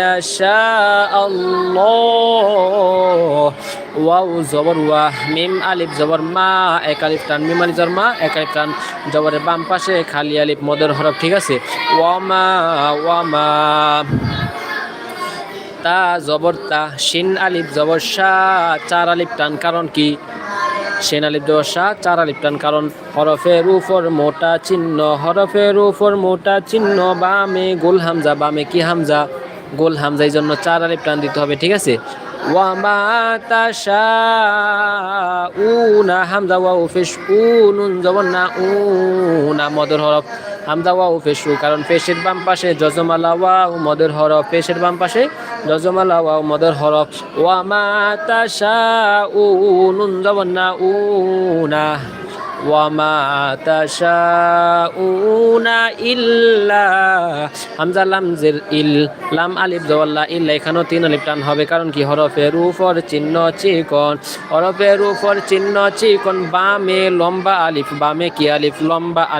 يشاء الله wow জবর ওয়া মিম আলিফ জবর মা এক আলিফ টান মিম আলিফ জবর মা এক আলিফ টান জবরের বাম পাশে খালি আলিফ মদের হরফ ঠিক আছে ওয়ামা ওয়ামা তা জবর তা শিন আলিফ জবর শাহ চার আলিফ টান কারণ কি সেন আলিফ জবর শাহ চার আলিফ টান কারণ হরফের উপর মোটা চিহ্ন হরফের উপর মোটা চিহ্ন বামে গোল হামজা বামে কি হামজা গোল হামজাই জন্য চার আলিফ টান দিতে হবে, ঠিক আছে? ওয়ামা তাশা উনা হামজা ওয়া উফিস উনুন জবর না উনা মদর হরফ। হামজা ওয়া উফেসু কারণ পেশের বাম পাশে যজমালা ওয়াও মদের হরফ। পেশের বাম পাশে যজমালা ওয়াও মদের হরফ। ওয়ামা তাশা উনুন জবর না উনা। ওয়ামা তাশাউনা ইল্লা। হামজা লাম জের ইল, লাম আলিফ জওয়াল্লা ইল্লা, এখানেও তিন আলিফ টান হবে। কারণ কি? হরফের উপর চিহ্ন চিকন। হরফের উপর চিহ্ন চিকন। বামে লম্বা আলিফ, বামে কি আলিফ? লম্বা আলিফ।